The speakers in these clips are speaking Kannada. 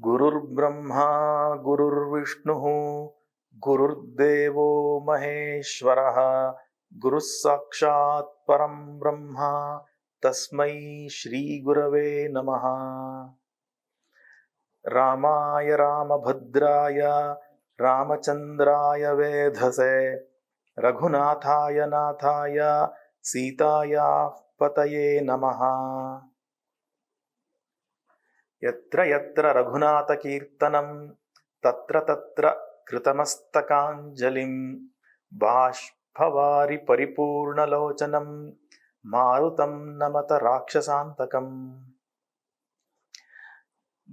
गुरुर्ब्रह्मा, गुरुर्विष्णुः, गुरुर्देवो महेश्वरः गुरुः साक्षात् परं ब्रह्म, तस्मै श्रीगुरवे नमः। रामाय रामभद्राय, रामचन्द्राय वेधसे, रघुनाथाय नाथाय, सीतायाः पतये नमः। ಯತ್ರ ಯತ್ರ ರಘುನಾಥ ಕೀರ್ತನಂ ತತ್ರ ತತ್ರ ಕೃತಮಸ್ತಕಾಂಜಲಿಂ ಬಾಷ್ಪವಾರಿ ಪರಿಪೂರ್ಣಲೋಚನಂ ಮಾರುತಂ ನಮತ ರಾಕ್ಷಸಾಂತಕಂ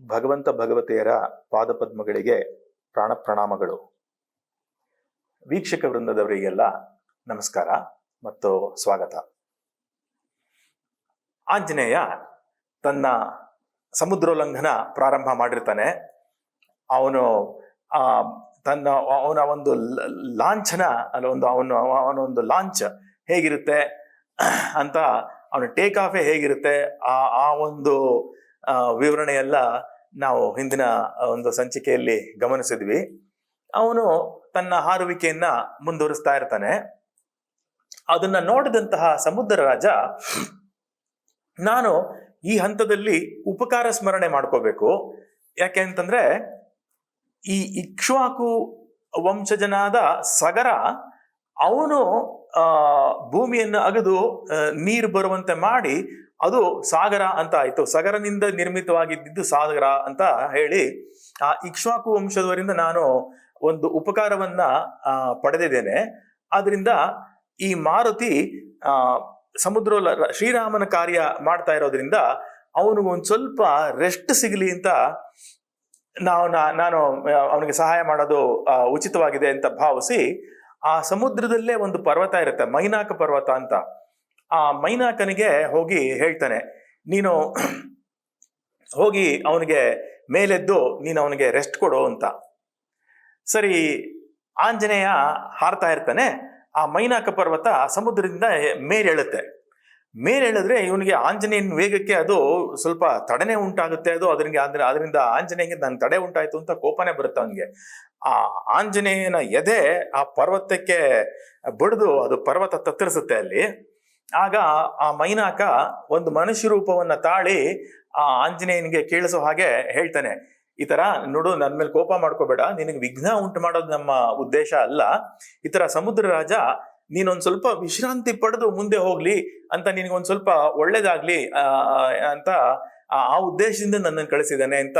ಭಗವಂತ ಭಗವತೇರ ಪಾದಪದ್ಮಗಳಿಗೆ ಪ್ರಾಣ ಪ್ರಣಾಮಗಳು ವೀಕ್ಷಕ ವೃಂದದವರಿಗೆಲ್ಲ ನಮಸ್ಕಾರ ಮತ್ತು ಸ್ವಾಗತ. ಆಂಜನೇಯ ತನ್ನ ಸಮುದ್ರೋಲ್ಲಂಘನ ಪ್ರಾರಂಭ ಮಾಡಿರ್ತಾನೆ. ಅವನು ತನ್ನ, ಅವನ ಒಂದು ಲಾಂಛನ, ಅಲ್ಲ ಒಂದು ಅವನು, ಅವನ ಒಂದು ಲಾಂಚ್ ಹೇಗಿರುತ್ತೆ ಅಂತ ಅವನ ಟೇಕ್ ಆಫೇ ಹೇಗಿರುತ್ತೆ, ಆ ಆ ಒಂದು ವಿವರಣೆಯೆಲ್ಲ ನಾವು ಹಿಂದಿನ ಒಂದು ಸಂಚಿಕೆಯಲ್ಲಿ ಗಮನಿಸಿದ್ವಿ. ಅವನು ತನ್ನ ಹಾರುವಿಕೆಯನ್ನ ಮುಂದುವರಿಸ್ತಾ ಇರ್ತಾನೆ. ಅದನ್ನ ನೋಡಿದಂತಹ ಸಮುದ್ರ ರಾಜ, ನಾನು ಈ ಹಂತದಲ್ಲಿ ಉಪಕಾರ ಸ್ಮರಣೆ ಮಾಡ್ಕೋಬೇಕು. ಯಾಕೆ ಅಂತಂದ್ರೆ, ಈ ಇಕ್ಷ್ವಾಕು ವಂಶಜನಾದ ಸಗರ, ಅವನು ಭೂಮಿಯನ್ನು ಅಗದು ನೀರು ಬರುವಂತೆ ಮಾಡಿ, ಅದು ಸಾಗರ ಅಂತ ಆಯ್ತು. ಸಗರನಿಂದ ನಿರ್ಮಿತವಾಗಿದ್ದು ಸಾಗರ ಅಂತ ಹೇಳಿ, ಆ ಇಕ್ಷ್ವಾಕು ವಂಶದವರಿಂದ ನಾನು ಒಂದು ಉಪಕಾರವನ್ನ ಪಡೆದಿದ್ದೇನೆ. ಆದ್ರಿಂದ ಈ ಮಾರುತಿ ಆ ಸಮುದ್ರ ಶ್ರೀರಾಮನ ಕಾರ್ಯ ಮಾಡ್ತಾ ಇರೋದ್ರಿಂದ ಅವನಿಗೆ ಒಂದು ಸ್ವಲ್ಪ ರೆಸ್ಟ್ ಸಿಗಲಿ ಅಂತ ನಾವು ನಾನು ಅವನಿಗೆ ಸಹಾಯ ಮಾಡೋದು ಉಚಿತವಾಗಿದೆ ಅಂತ ಭಾವಿಸಿ ಆ ಸಮುದ್ರದಲ್ಲೇ ಒಂದು ಪರ್ವತ ಇರುತ್ತೆ, ಮೈನಾಕ ಪರ್ವತ ಅಂತ. ಆ ಮೈನಾಕನಿಗೆ ಹೋಗಿ ಹೇಳ್ತಾನೆ, ನೀನು ಹೋಗಿ ಅವನಿಗೆ ಮೇಲೆದ್ದು ನೀನು ಅವನಿಗೆ ರೆಸ್ಟ್ ಕೊಡು ಅಂತ. ಸರಿ, ಆಂಜನೇಯ ಹಾರ್ತಾ ಇರ್ತಾನೆ ಆ ಮೈನಾಕ ಪರ್ವತ ಸಮುದ್ರದಿಂದ ಮೇಲೇಳುತ್ತೆ ಮೇಲೇಳಿದ್ರೆ ಇವನಿಗೆ ಆಂಜನೇಯನ ವೇಗಕ್ಕೆ ಅದು ಸ್ವಲ್ಪ ತಡನೆ ಉಂಟಾಗುತ್ತೆ. ಅದು ಅದರಿಗೆ ಅಂದ್ರೆ ಅದರಿಂದ ಆಂಜನೇಯಗೆ ನನ್ನ ತಡೆ ಉಂಟಾಯಿತು ಅಂತ ಕೋಪನೆ ಬರುತ್ತೆ ಅವನಿಗೆ. ಆ ಆಂಜನೇಯನ ಎದೆ ಆ ಪರ್ವತಕ್ಕೆ ಬಡಿದು ಅದು ಪರ್ವತ ತತ್ತರಿಸುತ್ತೆ ಅಲ್ಲಿ. ಆಗ ಆ ಮೈನಾಕ ಒಂದು ಮನುಷ್ಯ ರೂಪವನ್ನ ತಾಳಿ ಆ ಆಂಜನೇಯನಿಗೆ ಕೇಳಿಸೋ ಹಾಗೆ ಹೇಳ್ತಾನೆ. ಈ ತರ ನೋಡು ನನ್ ಮೇಲೆ ಕೋಪ ಮಾಡ್ಕೋಬೇಡ, ನಿನಗೆ ವಿಘ್ನ ಉಂಟು ಮಾಡೋದು ನಮ್ಮ ಉದ್ದೇಶ ಅಲ್ಲ. ಈ ತರ ಸಮುದ್ರ ರಾಜ, ನೀನೊಂದ್ ಸ್ವಲ್ಪ ವಿಶ್ರಾಂತಿ ಪಡೆದು ಮುಂದೆ ಹೋಗ್ಲಿ ಅಂತ ನಿನಗೊಂದ್ ಸ್ವಲ್ಪ ಒಳ್ಳೇದಾಗ್ಲಿ ಅಂತ ಆ ಆ ಉದ್ದೇಶದಿಂದ ನನ್ನನ್ನು ಕಳಿಸಿದ್ದಾನೆ ಅಂತ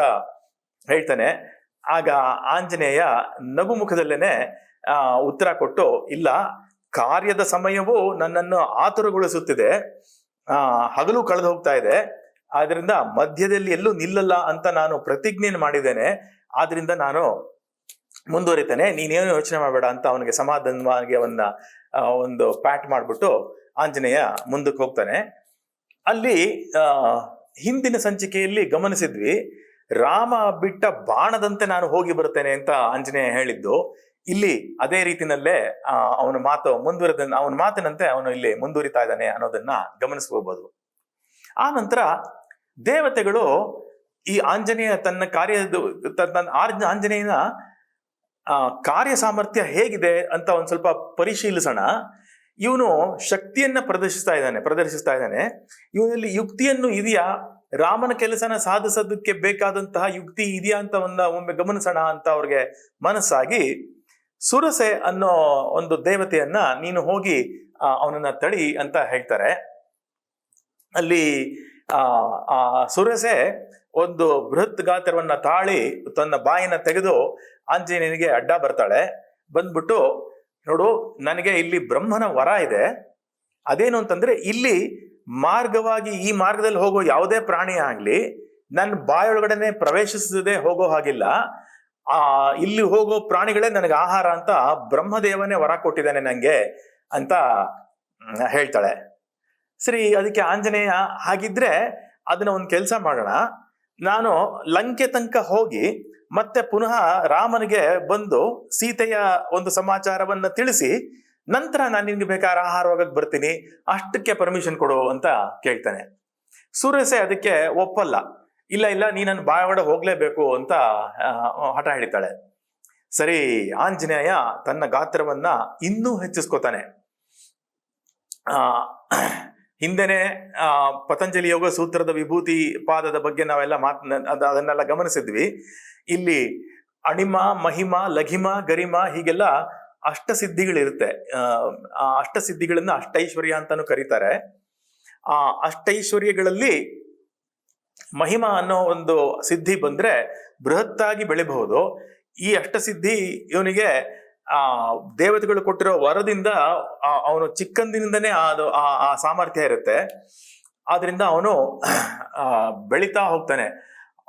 ಹೇಳ್ತಾನೆ. ಆಗ ಆಂಜನೇಯ ನಗು ಮುಖದಲ್ಲೇನೆ ಆ, ಉತ್ತರ ಕೊಟ್ಟು, ಇಲ್ಲ, ಕಾರ್ಯದ ಸಮಯವು ನನ್ನನ್ನು ಆತುರಗೊಳಿಸುತ್ತಿದೆ. ಆ, ಹಗಲು ಕಳೆದು ಹೋಗ್ತಾ ಇದೆ. ಆದ್ರಿಂದ ಮಧ್ಯದಲ್ಲಿ ಎಲ್ಲೂ ನಿಲ್ಲಲ್ಲ ಅಂತ ನಾನು ಪ್ರತಿಜ್ಞೆ ಮಾಡಿದ್ದೇನೆ. ಆದ್ರಿಂದ ನಾನು ಮುಂದುವರಿತಾನೆ. ನೀನೇನು ಯೋಚನೆ ಮಾಡಬೇಡ ಅಂತ ಅವನಿಗೆ ಸಮಾಧಾನವಾಗಿ ಅವನ್ನ ಒಂದು ಪ್ಯಾಟ್ ಮಾಡಿಬಿಟ್ಟು ಆಂಜನೇಯ ಮುಂದಕ್ಕೆ ಹೋಗ್ತಾನೆ. ಅಲ್ಲಿ ಹಿಂದಿನ ಸಂಚಿಕೆಯಲ್ಲಿ ಗಮನಿಸಿದ್ವಿ, ರಾಮ ಬಿಟ್ಟ ಬಾಣದಂತೆ ನಾನು ಹೋಗಿ ಬರುತ್ತೇನೆ ಅಂತ ಆಂಜನೇಯ ಹೇಳಿದ್ದು. ಇಲ್ಲಿ ಅದೇ ರೀತಿನಲ್ಲೇ ಅವನ ಮಾತು ಮುಂದುವರೆದ, ಅವನ ಮಾತಿನಂತೆ ಅವನು ಇಲ್ಲಿ ಮುಂದುವರಿತಾ ಇದ್ದಾನೆ ಅನ್ನೋದನ್ನ ಗಮನಿಸಬಹುದು ಆ ನಂತರ ದೇವತೆಗಳು ಈ ಆಂಜನೇಯ ತನ್ನ ಕಾರ್ಯದ, ತನ್ನ ಆಂಜನೇಯನ ಕಾರ್ಯ ಸಾಮರ್ಥ್ಯ ಹೇಗಿದೆ ಅಂತ ಒಂದು ಸ್ವಲ್ಪ ಪರಿಶೀಲಿಸೋಣ. ಇವನು ಶಕ್ತಿಯನ್ನ ಪ್ರದರ್ಶಿಸ್ತಾ ಇದ್ದಾನೆ ಪ್ರದರ್ಶಿಸ್ತಾ ಇದ್ದಾನೆ. ಇವನಲ್ಲಿ ಯುಕ್ತಿಯನ್ನು ಇದೆಯಾ? ರಾಮನ ಕೆಲಸನ ಸಾಧಿಸೋದಕ್ಕೆ ಬೇಕಾದಂತಹ ಯುಕ್ತಿ ಇದೆಯಾ ಅಂತ ಒಂದ, ಒಮ್ಮೆ ಗಮನಿಸೋಣ ಅಂತ ಅವ್ರಿಗೆ ಮನಸ್ಸಾಗಿ, ಸುರಸೆ ಅನ್ನೋ ಒಂದು ದೇವತೆಯನ್ನ ನೀನು ಹೋಗಿ ಅವನನ್ನ ತಡಿ ಅಂತ ಹೇಳ್ತಾರೆ. ಅಲ್ಲಿ ಆ ಸುರಸೆ ಒಂದು ಬೃಹತ್ ಗಾತ್ರವನ್ನ ತಾಳಿ ತನ್ನ ಬಾಯಿನ ತೆಗೆದು ಆಂಜನೇಯನಿಗೆ ಅಡ್ಡ ಬರ್ತಾಳೆ. ಬಂದ್ಬಿಟ್ಟು ನೋಡು, ನನಗೆ ಇಲ್ಲಿ ಬ್ರಹ್ಮನ ವರ ಇದೆ. ಅದೇನು ಅಂತಂದ್ರೆ ಇಲ್ಲಿ ಮಾರ್ಗವಾಗಿ ಈ ಮಾರ್ಗದಲ್ಲಿ ಹೋಗೋ ಯಾವುದೇ ಪ್ರಾಣಿ ಆಗ್ಲಿ ನನ್ನ ಬಾಯೊಳಗಡೆನೆ ಪ್ರವೇಶಿಸದೆ ಹೋಗೋ ಹಾಗಿಲ್ಲ. ಆ, ಇಲ್ಲಿ ಹೋಗೋ ಪ್ರಾಣಿಗಳೇ ನನಗೆ ಆಹಾರ ಅಂತ ಬ್ರಹ್ಮದೇವನೇ ವರ ಕೊಟ್ಟಿದ್ದಾನೆ ನನಗೆ ಅಂತ ಹೇಳ್ತಾಳೆ. ಸರಿ, ಅದಕ್ಕೆ ಆಂಜನೇಯ ಹಾಗಿದ್ರೆ ಅದನ್ನ ಒಂದು ಕೆಲಸ ಮಾಡೋಣ. ನಾನು ಲಂಕೆ ತನಕ ಹೋಗಿ ಮತ್ತೆ ಪುನಃ ರಾಮನಿಗೆ ಬಂದು ಸೀತೆಯ ಒಂದು ಸಮಾಚಾರವನ್ನ ತಿಳಿಸಿ, ನಂತರ ನಾನು ನಿನ್ಗೆ ಬೇಕಾದ್ರೆ ಆಹಾರವಾಗಕ್ಕೆ ಬರ್ತೀನಿ, ಅಷ್ಟಕ್ಕೆ ಪರ್ಮಿಷನ್ ಕೊಡು ಅಂತ ಕೇಳ್ತಾನೆ. ಸೂರ್ಯಸೆ ಅದಕ್ಕೆ ಒಪ್ಪಲ್ಲ. ಇಲ್ಲ ಇಲ್ಲ ನೀ ನನ್ನ ಹೋಗಲೇಬೇಕು ಹೋಗ್ಲೇಬೇಕು ಅಂತ ಹಠ ಹಿಡಿತಾಳೆ ಸರಿ, ಆಂಜನೇಯ ತನ್ನ ಗಾತ್ರವನ್ನ ಇನ್ನೂ ಹೆಚ್ಚಿಸ್ಕೋತಾನೆ. ಆ ಹಿಂದೆನೆ ಪತಂಜಲಿ ಯೋಗ ಸೂತ್ರದ ವಿಭೂತಿ ಪಾದದ ಬಗ್ಗೆ ನಾವೆಲ್ಲ ಮಾತ್ ಅದ- ಅದನ್ನೆಲ್ಲ ಗಮನಿಸಿದ್ವಿ. ಇಲ್ಲಿ ಅಣಿಮ, ಮಹಿಮ, ಲಘಿಮ, ಗರಿಮ ಹೀಗೆಲ್ಲ ಅಷ್ಟಸಿದ್ಧಿಗಳಿರುತ್ತೆ. ಆ ಆ ಅಷ್ಟಸಿದ್ಧಿಗಳನ್ನ ಅಷ್ಟೈಶ್ವರ್ಯ ಅಂತಾನು ಕರೀತಾರೆ. ಆ ಅಷ್ಟೈಶ್ವರ್ಯಗಳಲ್ಲಿ ಮಹಿಮ ಅನ್ನೋ ಒಂದು ಸಿದ್ಧಿ ಬಂದ್ರೆ ಬೃಹತ್ತಾಗಿ ಬೆಳಿಬಹುದು. ಈ ಅಷ್ಟಸಿದ್ಧಿ ಇವನಿಗೆ ಆ ದೇವತೆಗಳು ಕೊಟ್ಟಿರೋ ವರದಿಂದ ಅವನು ಚಿಕ್ಕಂದಿನಿಂದನೇ ಅದು ಆ ಸಾಮರ್ಥ್ಯ ಇರುತ್ತೆ. ಆದ್ರಿಂದ ಅವನು ಬೆಳಿತಾ ಹೋಗ್ತಾನೆ.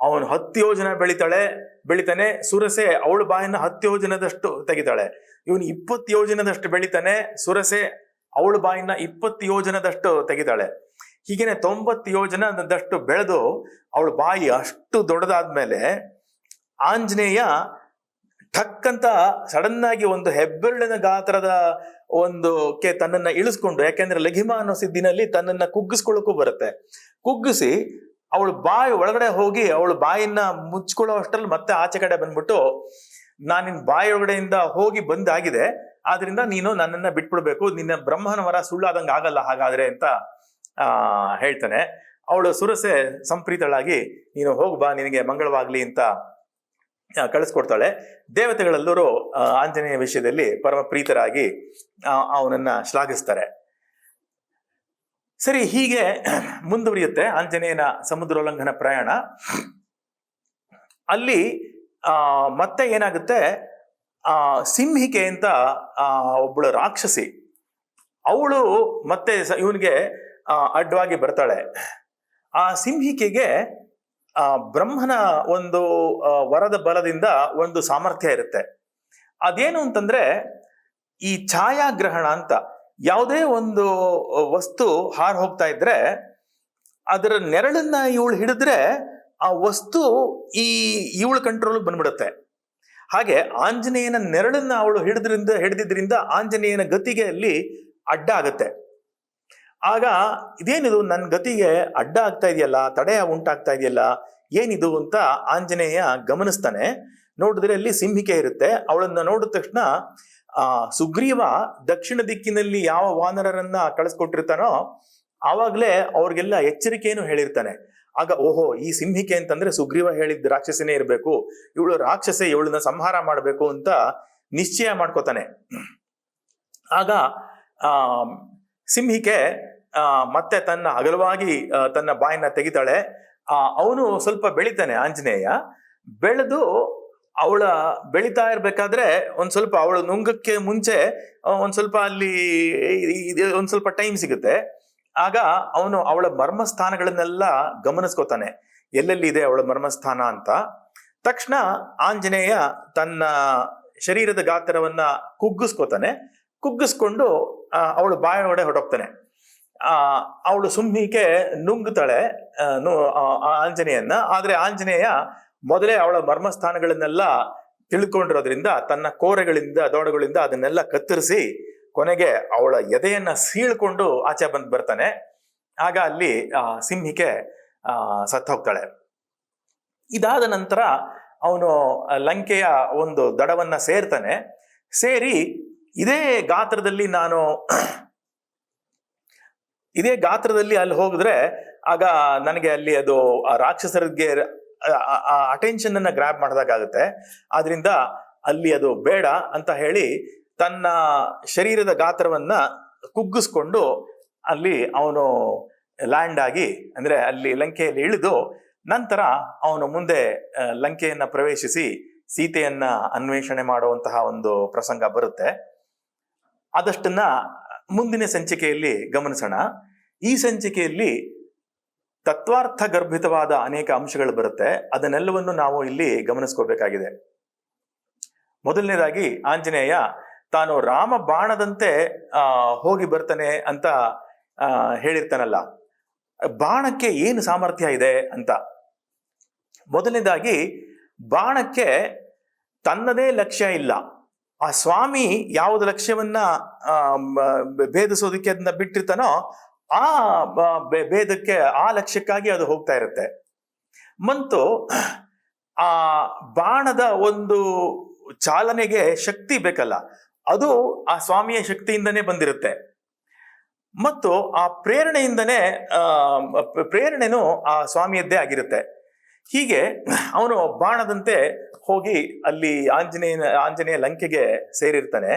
ಅವನು ಹತ್ತು ಯೋಜನ ಬೆಳಿತಾಳೆ, ಬೆಳಿತಾನೆ. ಸುರಸೆ ಅವಳ ಬಾಯನ್ನ ಹತ್ತು ಯೋಜನದಷ್ಟು ತೆಗಿತಾಳೆ. ಇವನು ಇಪ್ಪತ್ತು ಯೋಜನದಷ್ಟು ಬೆಳಿತಾನೆ, ಸುರಸೆ ಅವಳ ಬಾಯಿನ ಇಪ್ಪತ್ತು ಯೋಜನದಷ್ಟು ತೆಗಿತಾಳೆ. ಹೀಗೇನೆ ತೊಂಬತ್ತು ಯೋಜನದಷ್ಟು ಬೆಳೆದು ಅವಳ ಬಾಯಿ ಅಷ್ಟು ದೊಡ್ಡದಾದ್ಮೇಲೆ ಆಂಜನೇಯ ಠಕ್ ಅಂತ ಸಡನ್ ಆಗಿ ಒಂದು ಹೆಬ್ಬೆರಳಿನ ಗಾತ್ರದ ಒಂದು ಕೆ ತನ್ನನ್ನ ಇಳಿಸ್ಕೊಂಡು, ಯಾಕೆಂದ್ರೆ ಲಘಿಮ ಅನ್ನೋ ಸಿದ್ದಿನಲ್ಲಿ ತನ್ನನ್ನ ಕುಗ್ಗಿಸ್ಕೊಳ್ಳೋಕ್ಕೂ ಬರುತ್ತೆ. ಕುಗ್ಗಿಸಿ ಅವಳು ಬಾಯಿ ಒಳಗಡೆ ಹೋಗಿ ಅವಳು ಬಾಯಿನ ಮುಚ್ಕೊಳ್ಳೋ ಅಷ್ಟರಲ್ಲಿ ಮತ್ತೆ ಆಚೆ ಕಡೆ ಬಂದ್ಬಿಟ್ಟು ನಾನು ನಿನ್ ಬಾಯಿ ಒಳಗಡೆಯಿಂದ ಹೋಗಿ ಬಂದಾಗಿದೆ, ಆದ್ರಿಂದ ನೀನು ನನ್ನನ್ನ ಬಿಟ್ಬಿಡ್ಬೇಕು, ನಿನ್ನ ಬ್ರಹ್ಮನ ವರ ಸುಳ್ಳಾದಂಗೆ ಆಗಲ್ಲ ಹಾಗಾದ್ರೆ ಅಂತ, ಆ, ಹೇಳ್ತಾನೆ. ಅವಳು ಸುರಸೆ ಸಂಪ್ರೀತಳಾಗಿ, ನೀನು ಹೋಗ್ಬಾ ನಿನಗೆ ಮಂಗಳವಾಗ್ಲಿ ಅಂತ ಕಳಿಸ್ಕೊಡ್ತಾಳೆ. ದೇವತೆಗಳೆಲ್ಲರೂ ಆಂಜನೇಯ ವಿಷಯದಲ್ಲಿ ಪರಮ ಪ್ರೀತರಾಗಿ ಅವನನ್ನ ಶ್ಲಾಘಿಸ್ತಾರೆ. ಸರಿ, ಹೀಗೆ ಮುಂದುವರಿಯುತ್ತೆ ಆಂಜನೇಯನ ಸಮುದ್ರೋಲ್ಲಂಘನ ಪ್ರಯಾಣ. ಅಲ್ಲಿ, ಆ, ಮತ್ತೆ ಏನಾಗುತ್ತೆ? ಆ, ಸಿಂಹಿಕೆ ಅಂತ, ಆ, ಒಬ್ಬಳು ರಾಕ್ಷಸಿ. ಅವಳು ಮತ್ತೆ ಇವನಿಗೆ ಅಡ್ಡವಾಗಿ ಬರ್ತಾಳೆ. ಆ ಸಿಂಹಿಕೆಗೆ ಆ ಬ್ರಹ್ಮನ ಒಂದು ವರದ ಬಲದಿಂದ ಒಂದು ಸಾಮರ್ಥ್ಯ ಇರುತ್ತೆ. ಅದೇನು ಅಂತಂದ್ರೆ, ಈ ಛಾಯಾಗ್ರಹಣ ಅಂತ ಯಾವುದೇ ಒಂದು ವಸ್ತು ಹಾರ್ ಹೋಗ್ತಾ ಇದ್ರೆ, ಅದರ ನೆರಳನ್ನ ಇವಳು ಹಿಡಿದ್ರೆ ಆ ವಸ್ತು ಈ, ಇವಳ ಕಂಟ್ರೋಲ್ ಬಂದ್ಬಿಡುತ್ತೆ. ಹಾಗೆ ಆಂಜನೇಯನ ನೆರಳನ್ನ ಅವಳು ಹಿಡಿದ್ರಿಂದ, ಹಿಡಿದಿದ್ರಿಂದ ಆಂಜನೇಯನ ಗತಿಗೆ ಅಲ್ಲಿ ಅಡ್ಡ ಆಗತ್ತೆ. ಆಗ ಇದೇನಿದು ನನ್ನ ಗತಿಗೆ ಅಡ್ಡ ಆಗ್ತಾ ಇದೆಯಲ್ಲ, ತಡೆ ಉಂಟಾಗ್ತಾ ಇದೆಯಲ್ಲ, ಏನಿದು ಅಂತ ಆಂಜನೇಯ ಗಮನಿಸ್ತಾನೆ. ನೋಡಿದ್ರೆ ಅಲ್ಲಿ ಸಿಂಹಿಕೆ ಇರುತ್ತೆ. ಅವಳನ್ನ ನೋಡಿದ ತಕ್ಷಣ ಸುಗ್ರೀವ ದಕ್ಷಿಣ ದಿಕ್ಕಿನಲ್ಲಿ ಯಾವ ವಾನರರನ್ನ ಕಳಿಸ್ಕೊಟ್ಟಿರ್ತಾನೋ, ಆವಾಗಲೇ ಅವ್ರಿಗೆಲ್ಲ ಎಚ್ಚರಿಕೆಯನ್ನು ಹೇಳಿರ್ತಾನೆ. ಆಗ ಓಹೋ, ಈ ಸಿಂಹಿಕೆ ಅಂತಂದ್ರೆ ಸುಗ್ರೀವ ಹೇಳಿದ ರಾಕ್ಷಸನೇ ಇರಬೇಕು. ಇವಳು ರಾಕ್ಷಸೆ, ಇವಳನ್ನ ಸಂಹಾರ ಮಾಡಬೇಕು ಅಂತ ನಿಶ್ಚಯ ಮಾಡ್ಕೋತಾನೆ. ಆಗ, ಆ ಸಿಂಹಿಕೆ ಮತ್ತೆ ತನ್ನ ಅಗಲವಾಗಿ ತನ್ನ ಬಾಯನ್ನ ತೆಗಿತಾಳೆ. ಅವನು ಸ್ವಲ್ಪ ಬೆಳಿತಾನೆ ಆಂಜನೇಯ. ಬೆಳೆದು ಅವಳ ಬೆಳಿತಾ ಇರ್ಬೇಕಾದ್ರೆ ಒಂದ್ ಸ್ವಲ್ಪ ಅವಳು ನುಂಗಕ್ಕೆ ಮುಂಚೆ ಒಂದ್ ಸ್ವಲ್ಪ ಅಲ್ಲಿ ಒಂದ್ ಸ್ವಲ್ಪ ಟೈಮ್ ಸಿಗುತ್ತೆ. ಆಗ ಅವನು ಅವಳ ಮರ್ಮಸ್ಥಾನಗಳನ್ನೆಲ್ಲ ಗಮನಿಸ್ಕೋತಾನೆ. ಎಲ್ಲೆಲ್ಲಿ ಇದೆ ಅವಳ ಮರ್ಮಸ್ಥಾನ ಅಂತ. ತಕ್ಷಣ ಆಂಜನೇಯ ತನ್ನ ಶರೀರದ ಗಾತ್ರವನ್ನ ಕುಗ್ಗಿಸ್ಕೋತಾನೆ. ಕುಗ್ಗಿಸ್ಕೊಂಡು ಅವಳು ಬಾಯ ಒಡೆ ಹೊಡೋಗ್ತಾನೆ ಆ, ಅವಳು ಸುಮ್ಮಿಕೆ ನುಂಗ್ತಾಳೆ ಆಂಜನೇಯನ್ನ. ಆದ್ರೆ ಆಂಜನೇಯ ಮೊದಲೇ ಅವಳ ಮರ್ಮಸ್ಥಾನಗಳನ್ನೆಲ್ಲ ತಿಳ್ಕೊಂಡಿರೋದ್ರಿಂದ, ತನ್ನ ಕೋರೆಗಳಿಂದ ದೋಡಗಳಿಂದ ಅದನ್ನೆಲ್ಲ ಕತ್ತರಿಸಿ, ಕೊನೆಗೆ ಅವಳ ಎದೆಯನ್ನ ಸೀಳ್ಕೊಂಡು ಆಚೆ ಬಂದು ಬರ್ತಾನೆ. ಆಗ ಅಲ್ಲಿ ಸಿಂಹಿಕೆ ಆ ಸತ್ತು ಹೋಗ್ತಾಳೆ ಇದಾದ ನಂತರ ಅವನು ಲಂಕೆಯ ಒಂದು ದಡವನ್ನ ಸೇರ್ತಾನೆ. ಸೇರಿ ಇದೇ ಗಾತ್ರದಲ್ಲಿ ನಾನು ಇದೇ ಗಾತ್ರದಲ್ಲಿ ಅಲ್ಲಿ ಹೋಗಿದ್ರೆ ಆಗ ನನಗೆ ಅಲ್ಲಿ ಅದು ಆ ರಾಕ್ಷಸರಿಗೆ ಅಟೆನ್ಷನ್ ಅನ್ನ ಗ್ರ್ಯಾಬ್ ಮಾಡಿದಾಗುತ್ತೆ ಆದ್ರಿಂದ ಅಲ್ಲಿ ಅದು ಬೇಡ ಅಂತ ಹೇಳಿ ತನ್ನ ಶರೀರದ ಗಾತ್ರವನ್ನ ಕುಗ್ಗಿಸ್ಕೊಂಡು ಅಲ್ಲಿ ಅವನು ಲ್ಯಾಂಡ್ ಆಗಿ ಅಂದ್ರೆ ಅಲ್ಲಿ ಲಂಕೆಯಲ್ಲಿ ಇಳಿದು ನಂತರ ಅವನು ಮುಂದೆ ಲಂಕೆಯನ್ನ ಪ್ರವೇಶಿಸಿ ಸೀತೆಯನ್ನ ಅನ್ವೇಷಣೆ ಮಾಡುವಂತಹ ಒಂದು ಪ್ರಸಂಗ ಬರುತ್ತೆ. ಆದಷ್ಟನ್ನ ಮುಂದಿನ ಸಂಚಿಕೆಯಲ್ಲಿ ಗಮನಿಸೋಣ. ಈ ಸಂಚಿಕೆಯಲ್ಲಿ ತತ್ವಾರ್ಥ ಗರ್ಭಿತವಾದ ಅನೇಕ ಅಂಶಗಳು ಬರುತ್ತೆ. ಅದನ್ನೆಲ್ಲವನ್ನು ನಾವು ಇಲ್ಲಿ ಗಮನಿಸ್ಕೋಬೇಕಾಗಿದೆ. ಮೊದಲನೇದಾಗಿ ಆಂಜನೇಯ ತಾನು ರಾಮ ಬಾಣದಂತೆ ಹೋಗಿ ಬರ್ತಾನೆ ಅಂತ ಹೇಳಿರ್ತಾನಲ್ಲ. ಬಾಣಕ್ಕೆ ಏನು ಸಾಮರ್ಥ್ಯ ಇದೆ ಅಂತ. ಮೊದಲನೇದಾಗಿ ಬಾಣಕ್ಕೆ ತನ್ನದೇ ಲಕ್ಷ್ಯ ಇಲ್ಲ. ಆ ಸ್ವಾಮಿ ಯಾವುದು ಲಕ್ಷ್ಯವನ್ನ ಭೇದಿಸೋದಕ್ಕೆ ಅದನ್ನ ಬಿಟ್ಟಿರ್ತಾನೋ, ಆ ಭೇದಕ್ಕೆ ಆ ಲಕ್ಷ್ಯಕ್ಕಾಗಿ ಅದು ಹೋಗ್ತಾ ಇರುತ್ತೆ. ಮತ್ತು ಆ ಬಾಣದ ಒಂದು ಚಾಲನೆಗೆ ಶಕ್ತಿ ಬೇಕಲ್ಲ, ಅದು ಆ ಸ್ವಾಮಿಯ ಶಕ್ತಿಯಿಂದನೇ ಬಂದಿರುತ್ತೆ. ಮತ್ತು ಆ ಪ್ರೇರಣೆಯಿಂದನೇ ಪ್ರೇರಣೆನೂ ಆ ಸ್ವಾಮಿಯದ್ದೇ ಆಗಿರುತ್ತೆ. ಹೀಗೆ ಅವನು ಬಾಣದಂತೆ ಹೋಗಿ ಅಲ್ಲಿ ಆಂಜನೇಯನ, ಆಂಜನೇಯ ಲಂಕೆಗೆ ಸೇರಿರ್ತಾನೆ.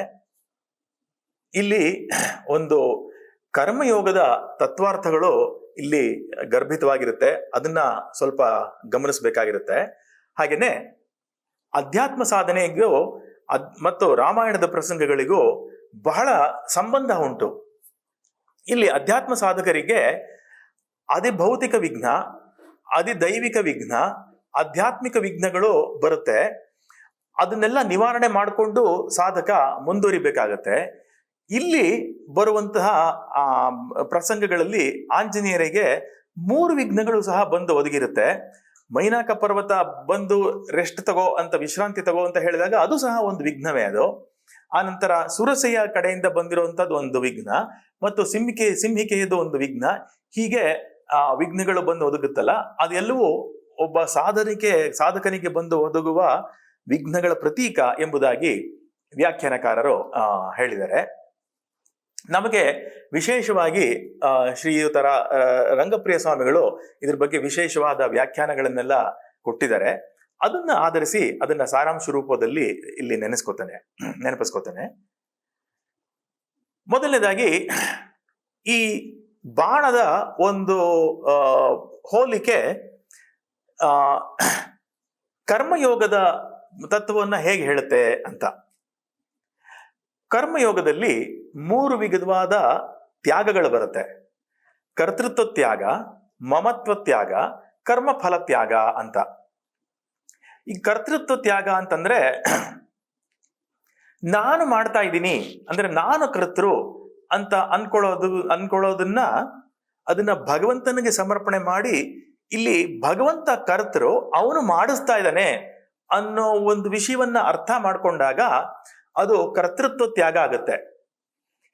ಇಲ್ಲಿ ಒಂದು ಕರ್ಮಯೋಗದ ತತ್ವಾರ್ಥಗಳು ಇಲ್ಲಿ ಗರ್ಭಿತವಾಗಿರುತ್ತೆ. ಅದನ್ನ ಸ್ವಲ್ಪ ಗಮನಿಸಬೇಕಾಗಿರುತ್ತೆ. ಹಾಗೇನೆ ಅಧ್ಯಾತ್ಮ ಸಾಧನೆಗೂ ಅದ್, ಮತ್ತು ರಾಮಾಯಣದ ಪ್ರಸಂಗಗಳಿಗೂ ಬಹಳ ಸಂಬಂಧ ಉಂಟು. ಇಲ್ಲಿ ಅಧ್ಯಾತ್ಮ ಸಾಧಕರಿಗೆ ಅಧಿಭೌತಿಕ ವಿಘ್ನ ಅಧಿದೈವಿಕ ವಿಘ್ನ ಆಧ್ಯಾತ್ಮಿಕ ವಿಘ್ನಗಳು ಬರುತ್ತೆ. ಅದನ್ನೆಲ್ಲ ನಿವಾರಣೆ ಮಾಡಿಕೊಂಡು ಸಾಧಕ ಮುಂದುವರಿಬೇಕಾಗತ್ತೆ. ಇಲ್ಲಿ ಬರುವಂತಹ, ಆ, ಪ್ರಸಂಗಗಳಲ್ಲಿ ಆಂಜನೇಯರಿಗೆ ಮೂರು ವಿಘ್ನಗಳು ಸಹ ಬಂದು ಒದಗಿರುತ್ತೆ. ಮೈನಾಕ ಪರ್ವತ ಬಂದು ರೆಸ್ಟ್ ತಗೋ ಅಂತ, ವಿಶ್ರಾಂತಿ ತಗೋ ಅಂತ ಹೇಳಿದಾಗ ಅದು ಸಹ ಒಂದು ವಿಘ್ನವೇ ಅದು. ಆನಂತರ ಸುರಸೆಯ ಕಡೆಯಿಂದ ಬಂದಿರುವಂತದ್ದು ಒಂದು ವಿಘ್ನ ಮತ್ತು ಸಿಂಹಿಕೆ ಸಿಂಹಿಕೆಯದು ಒಂದು ವಿಘ್ನ. ಹೀಗೆ, ಆ, ವಿಘ್ನಗಳು ಬಂದು ಒದಗುತ್ತಲ್ಲ, ಅದೆಲ್ಲವೂ ಒಬ್ಬ ಸಾಧನಿಕೆ ಸಾಧಕನಿಗೆ ಬಂದು ಒದಗುವ ವಿಘ್ನಗಳ ಪ್ರತೀಕ ಎಂಬುದಾಗಿ ವ್ಯಾಖ್ಯಾನಕಾರರು ಹೇಳಿದ್ದಾರೆ. ನಮಗೆ ವಿಶೇಷವಾಗಿ ಶ್ರೀಯುತರ ರಂಗಪ್ರಿಯ ಸ್ವಾಮಿಗಳು ಇದ್ರ ಬಗ್ಗೆ ವಿಶೇಷವಾದ ವ್ಯಾಖ್ಯಾನಗಳನ್ನೆಲ್ಲ ಕೊಟ್ಟಿದ್ದಾರೆ. ಅದನ್ನ ಆಧರಿಸಿ ಅದನ್ನ ಸಾರಾಂಶ ರೂಪದಲ್ಲಿ ಇಲ್ಲಿ ನೆನೆಸ್ಕೋತಾನೆ, ನೆನಪಿಸ್ಕೋತಾನೆ. ಮೊದಲನೇದಾಗಿ, ಈ ಬಾಣದ ಒಂದು ಹೋಲಿಕೆ ಕರ್ಮಯೋಗದ ತತ್ವವನ್ನ ಹೇಗೆ ಹೇಳುತ್ತೆ ಅಂತ. ಕರ್ಮಯೋಗದಲ್ಲಿ ಮೂರು ವಿಧವಾದ ತ್ಯಾಗಗಳು ಬರುತ್ತೆ. ಕರ್ತೃತ್ವ ತ್ಯಾಗ, ಮಮತ್ವ ತ್ಯಾಗ, ಕರ್ಮಫಲ ತ್ಯಾಗ ಅಂತ. ಈ ಕರ್ತೃತ್ವ ತ್ಯಾಗ ಅಂತಂದ್ರೆ ನಾನು ಮಾಡ್ತಾ ಇದ್ದೀನಿ, ಅಂದ್ರೆ ನಾನು ಕರ್ತೃ ಅಂತ ಅನ್ಕೊಳ್ಳೋದು, ಅನ್ಕೊಳ್ಳೋದನ್ನ ಅದನ್ನ ಭಗವಂತನಿಗೆ ಸಮರ್ಪಣೆ ಮಾಡಿ ಇಲ್ಲಿ ಭಗವಂತ ಕರ್ತರು ಅವನು ಮಾಡಿಸ್ತಾ ಇದ್ದಾನೆ ಅನ್ನೋ ಒಂದು ವಿಷಯವನ್ನ ಅರ್ಥ ಮಾಡಿಕೊಂಡಾಗ ಅದು ಕರ್ತೃತ್ವ ತ್ಯಾಗ ಆಗುತ್ತೆ.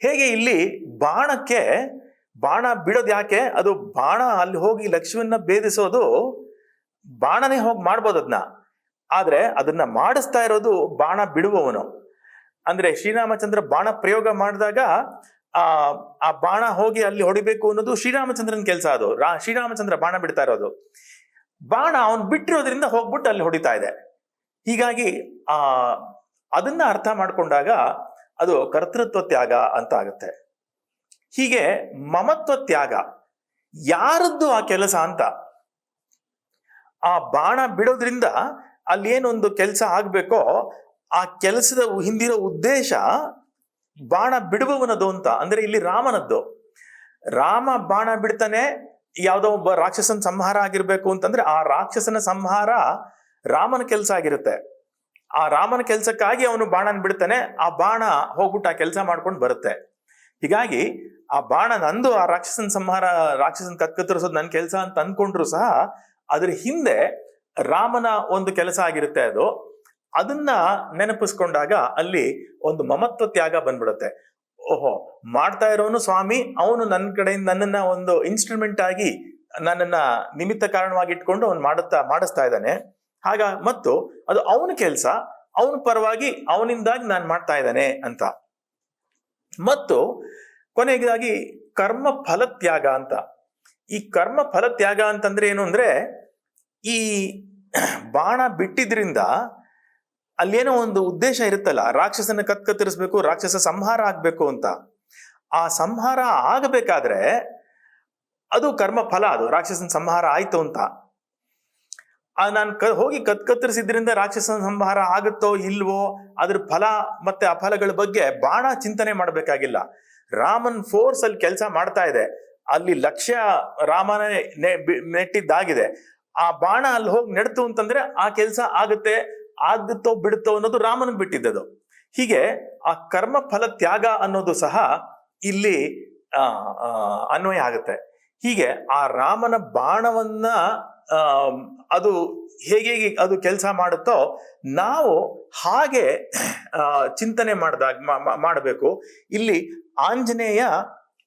ಹೇಗೆ ಇಲ್ಲಿ ಬಾಣಕ್ಕೆ, ಬಾಣ ಬಿಡೋದು ಯಾಕೆ? ಅದು ಬಾಣ ಅಲ್ಲಿ ಹೋಗಿ ಲಕ್ಷ್ಮಿಯನ್ನ ಭೇದಿಸೋದು ಬಾಣನೇ ಹೋಗಿ ಮಾಡ್ಬೋದು ಅದನ್ನ ಆದ್ರೆ ಅದನ್ನ ಮಾಡಿಸ್ತಾ ಇರೋದು ಬಾಣ ಬಿಡುವವನು. ಅಂದ್ರೆ ಶ್ರೀರಾಮಚಂದ್ರ ಬಾಣ ಪ್ರಯೋಗ ಮಾಡಿದಾಗ ಆ ಆ ಬಾಣ ಹೋಗಿ ಅಲ್ಲಿ ಹೊಡಿಬೇಕು ಅನ್ನೋದು ಶ್ರೀರಾಮಚಂದ್ರನ ಕೆಲಸ ಅದು. ಶ್ರೀರಾಮಚಂದ್ರ ಬಾಣ ಬಿಡ್ತಾ ಇರೋದು. ಬಾಣ ಅವನು ಬಿಟ್ಟಿರೋದ್ರಿಂದ ಹೋಗ್ಬಿಟ್ಟು ಅಲ್ಲಿ ಹೊಡಿತಾ ಇದೆ. ಹೀಗಾಗಿ, ಆ, ಅದನ್ನ ಅರ್ಥ ಮಾಡ್ಕೊಂಡಾಗ ಅದು ಕರ್ತೃತ್ವ ತ್ಯಾಗ ಅಂತ ಆಗುತ್ತೆ. ಹೀಗೆ ಮಮತ್ವ ತ್ಯಾಗ, ಯಾರದ್ದು ಆ ಕೆಲಸ ಅಂತ? ಆ ಬಾಣ ಬಿಡೋದ್ರಿಂದ ಅಲ್ಲಿ ಏನೊಂದು ಕೆಲಸ ಆಗ್ಬೇಕೋ, ಆ ಕೆಲಸದ ಹಿಂದಿರೋ ಉದ್ದೇಶ ಬಾಣ ಬಿಡುವವನದು ಅಂತ. ಅಂದ್ರೆ ಇಲ್ಲಿ ರಾಮನದ್ದು. ರಾಮ ಬಾಣ ಬಿಡ್ತಾನೆ, ಯಾವುದೋ ಒಬ್ಬ ರಾಕ್ಷಸನ ಸಂಹಾರ ಆಗಿರ್ಬೇಕು ಅಂತಂದ್ರೆ ಆ ರಾಕ್ಷಸನ ಸಂಹಾರ ರಾಮನ ಕೆಲಸ ಆಗಿರುತ್ತೆ. ಆ ರಾಮನ ಕೆಲಸಕ್ಕಾಗಿ ಅವನು ಬಾಣನ ಬಿಡ್ತಾನೆ, ಆ ಬಾಣ ಹೋಗ್ಬಿಟ್ಟು ಆ ಕೆಲಸ ಮಾಡ್ಕೊಂಡು ಬರುತ್ತೆ. ಹೀಗಾಗಿ ಆ ಬಾಣ ನಂದು, ಆ ರಾಕ್ಷಸನ ಸಂಹಾರ, ರಾಕ್ಷಸನ ಕತ್ಕತ್ತರಿಸೋದು ನನ್ನ ಕೆಲಸ ಅಂತ ಅನ್ಕೊಂಡ್ರು ಸಹ, ಅದ್ರ ಹಿಂದೆ ರಾಮನ ಒಂದು ಕೆಲಸ ಆಗಿರುತ್ತೆ ಅದು. ಅದನ್ನ ನೆನಪಿಸ್ಕೊಂಡಾಗ ಅಲ್ಲಿ ಒಂದು ಮಮತ್ವ ತ್ಯಾಗ ಬಂದ್ಬಿಡುತ್ತೆ. ಓಹೋ, ಮಾಡ್ತಾ ಇರೋನು ಸ್ವಾಮಿ, ಅವನು ನನ್ನ ಕಡೆಯಿಂದ ನನ್ನನ್ನ ಒಂದು ಇನ್ಸ್ಟ್ರೂಮೆಂಟ್ ಆಗಿ ನನ್ನನ್ನ ನಿಮಿತ್ತ ಕಾರಣವಾಗಿ ಇಟ್ಕೊಂಡು ಅವನು ಮಾಡುತ್ತಾ, ಮಾಡಿಸ್ತಾ ಇದ್ದಾನೆ. ಹಾಗ ಮತ್ತು ಅದು ಅವನ ಕೆಲಸ, ಅವನ ಪರವಾಗಿ ಅವನಿಂದಾಗಿ ನಾನು ಮಾಡ್ತಾ ಇದ್ದಾನೆ ಅಂತ. ಮತ್ತು ಕೊನೆಗಾಗಿ ಕರ್ಮ ಫಲತ್ಯಾಗ ಅಂತ. ಈ ಕರ್ಮ ಫಲತ್ಯಾಗ ಅಂತಂದ್ರೆ ಏನು ಅಂದ್ರೆ ಈ ಬಾಣ ಬಿಟ್ಟಿದ್ರಿಂದ ಅಲ್ಲೇನೋ ಒಂದು ಉದ್ದೇಶ ಇರುತ್ತಲ್ಲ, ರಾಕ್ಷಸನ ಕತ್ ಕತ್ತರಿಸಬೇಕು, ರಾಕ್ಷಸ ಸಂಹಾರ ಆಗ್ಬೇಕು ಅಂತ. ಆ ಸಂಹಾರ ಆಗಬೇಕಾದ್ರೆ ಅದು ಕರ್ಮ ಫಲ ಅದು ರಾಕ್ಷಸನ ಸಂಹಾರ ಆಯ್ತು ಅಂತ. ಆ ನಾನು ಕ, ಹೋಗಿ ಕತ್ ಕತ್ತರಿಸಿದ್ರಿಂದ ರಾಕ್ಷಸನ ಸಂಹಾರ ಆಗುತ್ತೋ ಇಲ್ವೋ, ಅದ್ರ ಫಲ ಮತ್ತೆ ಅಫಲಗಳ ಬಗ್ಗೆ ಬಾಣ ಚಿಂತನೆ ಮಾಡಬೇಕಾಗಿಲ್ಲ. ರಾಮನ್ ಫೋರ್ಸ್ ಅಲ್ಲಿ ಕೆಲಸ ಮಾಡ್ತಾ ಇದೆ. ಅಲ್ಲಿ ಲಕ್ಷ್ಯ ರಾಮನೇ ನೆಟ್ಟಿದ್ದಾಗಿದೆ. ಆ ಬಾಣ ಅಲ್ಲಿ ಹೋಗಿ ನೆಡ್ತು ಅಂತಂದ್ರೆ ಆ ಕೆಲಸ ಆಗುತ್ತೆ. ಆಗುತ್ತೋ ಬಿಡುತ್ತೋ ಅನ್ನೋದು ರಾಮನಿಗೆ ಬಿಟ್ಟಿದ್ದದು. ಹೀಗೆ ಆ ಕರ್ಮ ಫಲ ತ್ಯಾಗ ಅನ್ನೋದು ಸಹ ಇಲ್ಲಿ ಅನ್ವಯ ಆಗುತ್ತೆ. ಹೀಗೆ ಆ ರಾಮನ ಬಾಣವನ್ನ ಅದು ಹೇಗೆ ಅದು ಕೆಲಸ ಮಾಡುತ್ತೋ ನಾವು ಹಾಗೆ ಚಿಂತನೆ ಮಾಡಿದಾಗ ಮಾಡಬೇಕು. ಇಲ್ಲಿ ಆಂಜನೇಯ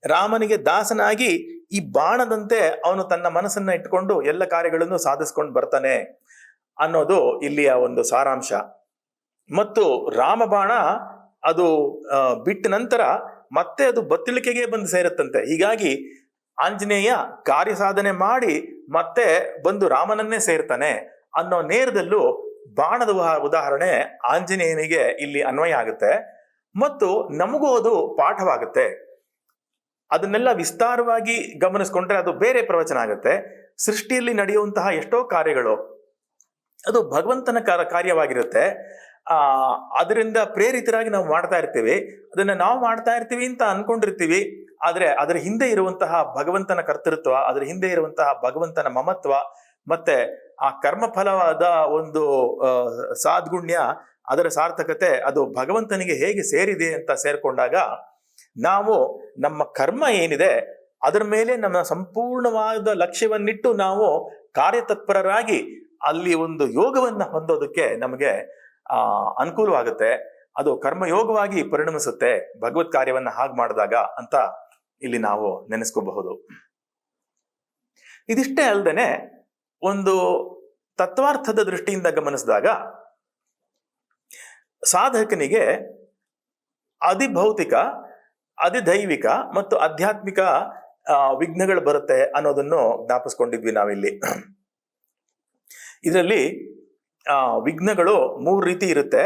ರಾಮನಿಗೆ ದಾಸನಾಗಿ ಈ ಬಾಣದಂತೆ ಅವನು ತನ್ನ ಮನಸ್ಸನ್ನ ಇಟ್ಟುಕೊಂಡು ಎಲ್ಲ ಕಾರ್ಯಗಳನ್ನು ಸಾಧಿಸ್ಕೊಂಡು ಬರ್ತಾನೆ. ಅನ್ನೋದು ಇಲ್ಲಿಯ ಒಂದು ಸಾರಾಂಶ. ಮತ್ತು ರಾಮಬಾಣ ಅದು ಬಿಟ್ಟ ನಂತರ ಮತ್ತೆ ಅದು ಬತ್ತಳಿಕೆಗೆ ಬಂದು ಸೇರುತ್ತಂತೆ. ಹೀಗಾಗಿ ಆಂಜನೇಯ ಕಾರ್ಯ ಸಾಧನೆ ಮಾಡಿ ಮತ್ತೆ ಬಂದು ರಾಮನನ್ನೇ ಸೇರ್ತಾನೆ ಅನ್ನೋ ನೇರದಲ್ಲೂ ಬಾಣದ ಉದಾಹರಣೆ ಆಂಜನೇಯನಿಗೆ ಇಲ್ಲಿ ಅನ್ವಯ ಆಗುತ್ತೆ. ಮತ್ತು ನಮಗೂ ಅದು ಪಾಠವಾಗುತ್ತೆ. ಅದನ್ನೆಲ್ಲ ವಿಸ್ತಾರವಾಗಿ ಗಮನಿಸ್ಕೊಂಡ್ರೆ ಅದು ಬೇರೆ ಪ್ರವಚನ ಆಗುತ್ತೆ. ಸೃಷ್ಟಿಯಲ್ಲಿ ನಡೆಯುವಂತಹ ಎಷ್ಟೋ ಕಾರ್ಯಗಳು ಅದು ಭಗವಂತನ ಕಾರ- ಕಾರ್ಯವಾಗಿರುತ್ತೆ. ಅದರಿಂದ ಪ್ರೇರಿತರಾಗಿ ನಾವು ಮಾಡ್ತಾ ಇರ್ತೀವಿ. ಅದನ್ನ ನಾವು ಮಾಡ್ತಾ ಇರ್ತೀವಿ ಅಂತ ಅನ್ಕೊಂಡಿರ್ತೀವಿ. ಆದರೆ ಅದರ ಹಿಂದೆ ಇರುವಂತಹ ಭಗವಂತನ ಕರ್ತೃತ್ವ, ಅದರ ಹಿಂದೆ ಇರುವಂತಹ ಭಗವಂತನ ಮಮತ್ವ ಮತ್ತೆ ಆ ಕರ್ಮಫಲವಾದ ಒಂದು ಸಾದ್ಗುಣ್ಯ, ಅದರ ಸಾರ್ಥಕತೆ ಅದು ಭಗವಂತನಿಗೆ ಹೇಗೆ ಸೇರಿದೆ ಅಂತ ಸೇರ್ಕೊಂಡಾಗ ನಾವು ನಮ್ಮ ಕರ್ಮ ಏನಿದೆ ಅದರ ಮೇಲೆ ನಮ್ಮ ಸಂಪೂರ್ಣವಾದ ಲಕ್ಷ್ಯವನ್ನಿಟ್ಟು ನಾವು ಕಾರ್ಯತತ್ಪರರಾಗಿ ಅಲ್ಲಿ ಒಂದು ಯೋಗವನ್ನ ಹೊಂದೋದಕ್ಕೆ ನಮಗೆ, ಆ, ಅನುಕೂಲವಾಗುತ್ತೆ. ಅದು ಕರ್ಮಯೋಗವಾಗಿ ಪರಿಣಮಿಸುತ್ತೆ. ಭಗವತ್ ಕಾರ್ಯವನ್ನ ಹಾಗೆ ಮಾಡಿದಾಗ ಅಂತ ಇಲ್ಲಿ ನಾವು ನೆನೆಸ್ಕೋಬಹುದು. ಇದಿಷ್ಟೇ ಅಲ್ಲದೆ ಒಂದು ತತ್ವಾರ್ಥದ ದೃಷ್ಟಿಯಿಂದ ಗಮನಿಸಿದಾಗ ಸಾಧಕನಿಗೆ ಅಧಿಭೌತಿಕ, ಅಧಿದೈವಿಕ ಮತ್ತು ಆಧ್ಯಾತ್ಮಿಕ ವಿಘ್ನಗಳು ಬರುತ್ತೆ ಅನ್ನೋದನ್ನು ಜ್ಞಾಪಿಸ್ಕೊಂಡಿದ್ವಿ ನಾವಿಲ್ಲಿ. ಇದರಲ್ಲಿ ವಿಘ್ನಗಳು ಮೂರು ರೀತಿ ಇರುತ್ತೆ.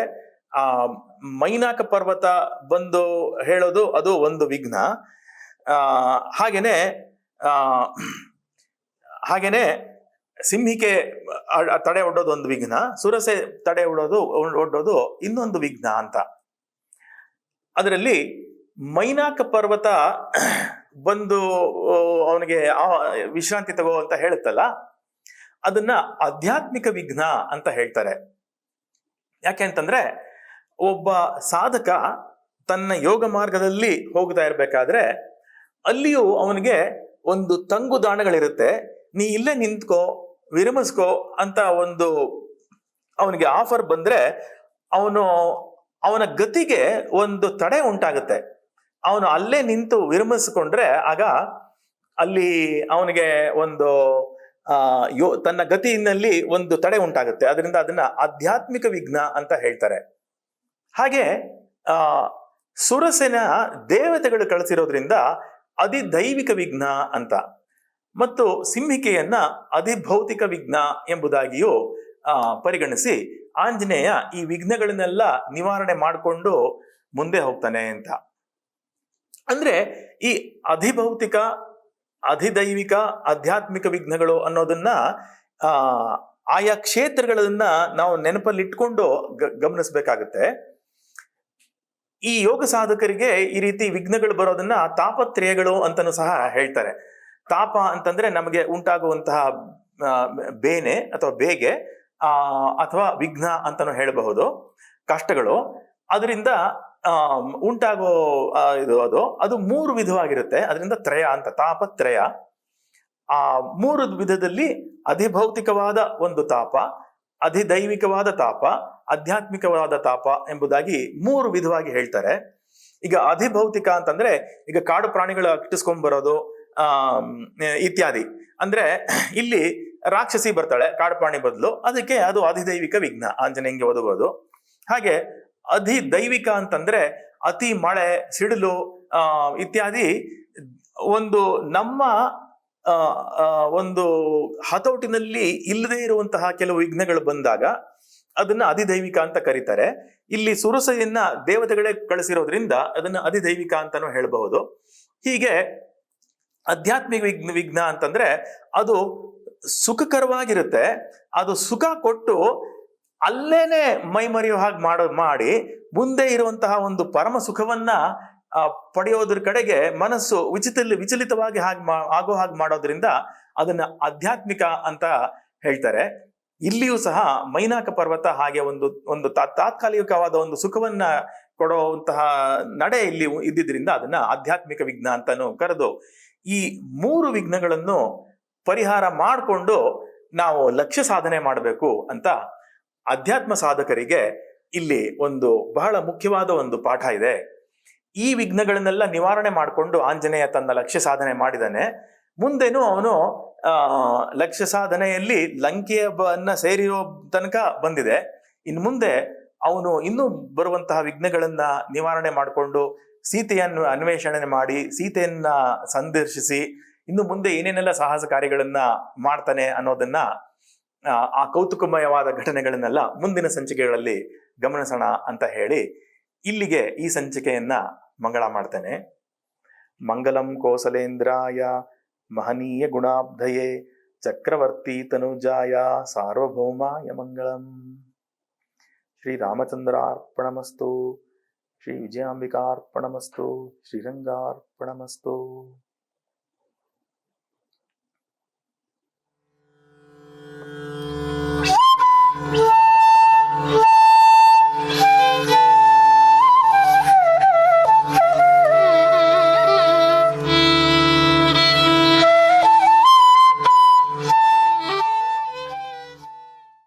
ಆ, ಮೈನಾಕ ಪರ್ವತ ಬಂದು ಹೇಳೋದು ಅದು ಒಂದು ವಿಘ್ನ. ಆ, ಹಾಗೇನೆ ಆ, ಹಾಗೇನೆ ಸಿಂಹಿಕೆ ತಡೆ ಒಡ್ಡೋದು ಒಂದು ವಿಘ್ನ, ಸುರಸೆ ತಡೆ ಒಡೋದು ಒಡ್ಡೋದು ಇನ್ನೊಂದು ವಿಘ್ನ ಅಂತ. ಅದರಲ್ಲಿ ಮೈನಾಕ ಪರ್ವತ ಬಂದು, ಅವನಿಗೆ ವಿಶ್ರಾಂತಿ ತಗೋ ಅಂತ ಹೇಳುತ್ತಲ್ಲ ಅದನ್ನ ಆಧ್ಯಾತ್ಮಿಕ ವಿಘ್ನ ಅಂತ ಹೇಳ್ತಾರೆ. ಯಾಕೆ ಅಂತಂದ್ರೆ ಒಬ್ಬ ಸಾಧಕ ತನ್ನ ಯೋಗ ಮಾರ್ಗದಲ್ಲಿ ಹೋಗ್ತಾ ಇರಬೇಕಾದ್ರೆ ಅಲ್ಲಿಯೂ ಅವನಿಗೆ ಒಂದು ತಂಗುದಾಣಗಳಿರುತ್ತೆ ನೀ ಇಲ್ಲೇ ನಿಂತ್ಕೋ, ವಿರಮಿಸ್ಕೋ ಅಂತ ಒಂದು ಅವನಿಗೆ ಆಫರ್ ಬಂದ್ರೆ ಅವನು ಅವನ ಗತಿಗೆ ಒಂದು ತಡೆ ಉಂಟಾಗುತ್ತೆ. ಅವನು ಅಲ್ಲೇ ನಿಂತು ವಿರಮಿಸ್ಕೊಂಡ್ರೆ ಆಗ ಅಲ್ಲಿ ಅವನಿಗೆ ಒಂದು ಆ, ಯೋ, ತನ್ನ ಗತಿಯಲ್ಲಿ ಒಂದು ತಡೆ ಉಂಟಾಗುತ್ತೆ. ಅದರಿಂದ ಅದನ್ನ ಆಧ್ಯಾತ್ಮಿಕ ವಿಘ್ನ ಅಂತ ಹೇಳ್ತಾರೆ. ಹಾಗೆ, ಆ, ಸುರಸೆನ ದೇವತೆಗಳು ಕಳಿಸಿರೋದ್ರಿಂದ ಅಧಿದೈವಿಕ ವಿಘ್ನ ಅಂತ. ಮತ್ತು ಸಿಂಹಿಕೆಯನ್ನ ಅಧಿಭೌತಿಕ ವಿಘ್ನ ಎಂಬುದಾಗಿಯೂ ಪರಿಗಣಿಸಿ ಆಂಜನೇಯ ಈ ವಿಘ್ನಗಳನ್ನೆಲ್ಲ ನಿವಾರಣೆ ಮಾಡಿಕೊಂಡು ಮುಂದೆ ಹೋಗ್ತಾನೆ ಅಂತ. ಅಂದ್ರೆ ಈ ಅಧಿಭೌತಿಕ ಅಧಿದೈವಿಕ, ಆಧ್ಯಾತ್ಮಿಕ ವಿಘ್ನಗಳು ಅನ್ನೋದನ್ನ ಆಯಾ ಕ್ಷೇತ್ರಗಳನ್ನ ನಾವು ನೆನಪಲ್ಲಿ ಇಟ್ಕೊಂಡು ಗಮನಿಸ್ಬೇಕಾಗತ್ತೆ. ಈ ಯೋಗ ಸಾಧಕರಿಗೆ ಈ ರೀತಿ ವಿಘ್ನಗಳು ಬರೋದನ್ನ ತಾಪತ್ರಯಗಳು ಅಂತಲೂ ಸಹ ಹೇಳ್ತಾರೆ. ತಾಪ ಅಂತಂದ್ರೆ ನಮಗೆ ಉಂಟಾಗುವಂತಹ ಬೇನೆ ಅಥವಾ ಬೇಗೆ ಅಥವಾ ವಿಘ್ನ ಅಂತಲೂ ಹೇಳಬಹುದು. ಕಷ್ಟಗಳು. ಅದರಿಂದ ಉಂಟಾಗೋ ಇದು ಅದು ಅದು ಮೂರು ವಿಧವಾಗಿರುತ್ತೆ. ಅದರಿಂದ ತ್ರಯ ಅಂತ ತಾಪತ್ರಯ ಆ, ಮೂರು ವಿಧದಲ್ಲಿ ಅಧಿಭೌತಿಕವಾದ ಒಂದು ತಾಪ, ಅಧಿದೈವಿಕವಾದ ತಾಪ, ಆಧ್ಯಾತ್ಮಿಕವಾದ ತಾಪ ಎಂಬುದಾಗಿ ಮೂರು ವಿಧವಾಗಿ ಹೇಳ್ತಾರೆ. ಈಗ ಅಧಿಭೌತಿಕ ಅಂತಂದ್ರೆ, ಈಗ ಕಾಡು ಪ್ರಾಣಿಗಳ ಕಿಟ್ಟಿಸ್ಕೊಂಡ್ ಬರೋದು ಆ ಇತ್ಯಾದಿ. ಅಂದ್ರೆ, ಇಲ್ಲಿ ರಾಕ್ಷಸಿ ಬರ್ತಾಳೆ, ಕಾಡು ಪ್ರಾಣಿ ಬದಲು, ಅದಕ್ಕೆ ಅದು ಅಧಿದೈವಿಕ ವಿಘ್ನ, ಆಂಜನೇಯಂಗೆ ಒದಗೋದು. ಹಾಗೆ ಅಧಿ ದೈವಿಕ ಅಂತಂದ್ರೆ ಅತಿ ಮಳೆ, ಸಿಡಿಲು ಇತ್ಯಾದಿ ಒಂದು ನಮ್ಮ ಒಂದು ಹತೋಟಿನಲ್ಲಿ ಇಲ್ಲದೆ ಇರುವಂತಹ ಕೆಲವು ವಿಘ್ನಗಳು ಬಂದಾಗ ಅದನ್ನ ಅಧಿದೈವಿಕ ಅಂತ ಕರೀತಾರೆ. ಇಲ್ಲಿ ಸುರಸೆಯನ್ನ ದೇವತೆಗಳೇ ಕಳಿಸಿರೋದ್ರಿಂದ ಅದನ್ನ ಅಧಿದೈವಿಕ ಅಂತಾನು ಹೇಳಬಹುದು. ಹೀಗೆ ಆಧ್ಯಾತ್ಮಿಕ ವಿಘ್ನ ವಿಘ್ನ ಅಂತಂದ್ರೆ ಅದು ಸುಖಕರವಾಗಿರುತ್ತೆ. ಅದು ಸುಖ ಕೊಟ್ಟು ಅಲ್ಲೇನೆ ಮೈ ಮರೆಯೋ ಹಾಗೆ ಮಾಡೋ, ಮಾಡಿ ಮುಂದೆ ಇರುವಂತಹ ಒಂದು ಪರಮ ಸುಖವನ್ನ ಪಡೆಯೋದ್ರ ಕಡೆಗೆ ಮನಸ್ಸು ವಿಚಿತ ವಿಚಲಿತವಾಗಿ ಹಾಗೆ ಮಾ, ಆಗೋ ಹಾಗೆ ಮಾಡೋದ್ರಿಂದ ಅದನ್ನ ಆಧ್ಯಾತ್ಮಿಕ ಅಂತ ಹೇಳ್ತಾರೆ. ಇಲ್ಲಿಯೂ ಸಹ ಮೈನಾಕ ಪರ್ವತ ಹಾಗೆ ಒಂದು ಒಂದು ತಾತ್ಕಾಲಿಕವಾದ ಒಂದು ಸುಖವನ್ನ ಕೊಡುವಂತಹ ನಡೆ ಇಲ್ಲಿ ಇದ್ದಿದ್ರಿಂದ ಅದನ್ನ ಆಧ್ಯಾತ್ಮಿಕ ವಿಘ್ನ ಅಂತಾನು ಕರೆದು ಈ ಮೂರು ವಿಘ್ನಗಳನ್ನು ಪರಿಹಾರ ಮಾಡಿಕೊಂಡು ನಾವು ಲಕ್ಷ್ಯ ಸಾಧನೆ ಮಾಡಬೇಕು ಅಂತ ಅಧ್ಯಾತ್ಮ ಸಾಧಕರಿಗೆ ಇಲ್ಲಿ ಒಂದು ಬಹಳ ಮುಖ್ಯವಾದ ಒಂದು ಪಾಠ ಇದೆ. ಈ ವಿಘ್ನಗಳನ್ನೆಲ್ಲ ನಿವಾರಣೆ ಮಾಡಿಕೊಂಡು ಆಂಜನೇಯ ತನ್ನ ಲಕ್ಷ್ಯ ಸಾಧನೆ ಮಾಡಿದಾನೆ. ಮುಂದೇನು ಅವನು ಲಕ್ಷ್ಯ ಸಾಧನೆಯಲ್ಲಿ ಲಂಕೆಯನ್ನ ಸೇರಿರೋ ತನಕ ಬಂದಿದೆ. ಇನ್ನು ಮುಂದೆ ಅವನು ಇನ್ನೂ ಬರುವಂತಹ ವಿಘ್ನಗಳನ್ನ ನಿವಾರಣೆ ಮಾಡಿಕೊಂಡು ಸೀತೆಯನ್ನು ಅನ್ವೇಷಣೆ ಮಾಡಿ, ಸೀತೆಯನ್ನ ಸಂದರ್ಶಿಸಿ, ಇನ್ನು ಮುಂದೆ ಏನೇನೆಲ್ಲ ಸಾಹಸ ಕಾರ್ಯಗಳನ್ನ ಮಾಡ್ತಾನೆ ಅನ್ನೋದನ್ನ ಆ ಕೌತುಕಮಯವಾದ ಘಟನೆಗಳನ್ನೆಲ್ಲ ಮುಂದಿನ ಸಂಚಿಕೆಗಳಲ್ಲಿ ಗಮನಿಸೋಣ ಅಂತ ಹೇಳಿ ಇಲ್ಲಿಗೆ ಈ ಸಂಚಿಕೆಯನ್ನ ಮಂಗಳ ಮಾಡ್ತೇನೆ. ಮಂಗಲಂ ಕೋಸಲೇಂದ್ರಾಯ ಮಹನೀಯ ಗುಣಾಬ್ಧಯೇ ಚಕ್ರವರ್ತಿ ತನುಜಾಯ ಸಾರ್ವಭೌಮಾಯ ಮಂಗಳಂ. ಶ್ರೀರಾಮಚಂದ್ರಾರ್ಪಣಮಸ್ತು ಶ್ರೀ ವಿಜಯಾಂಬಿಕಾರ್ಪಣಮಸ್ತು. ಶ್ರೀರಂಗಾರ್ಪಣಮಸ್ತು.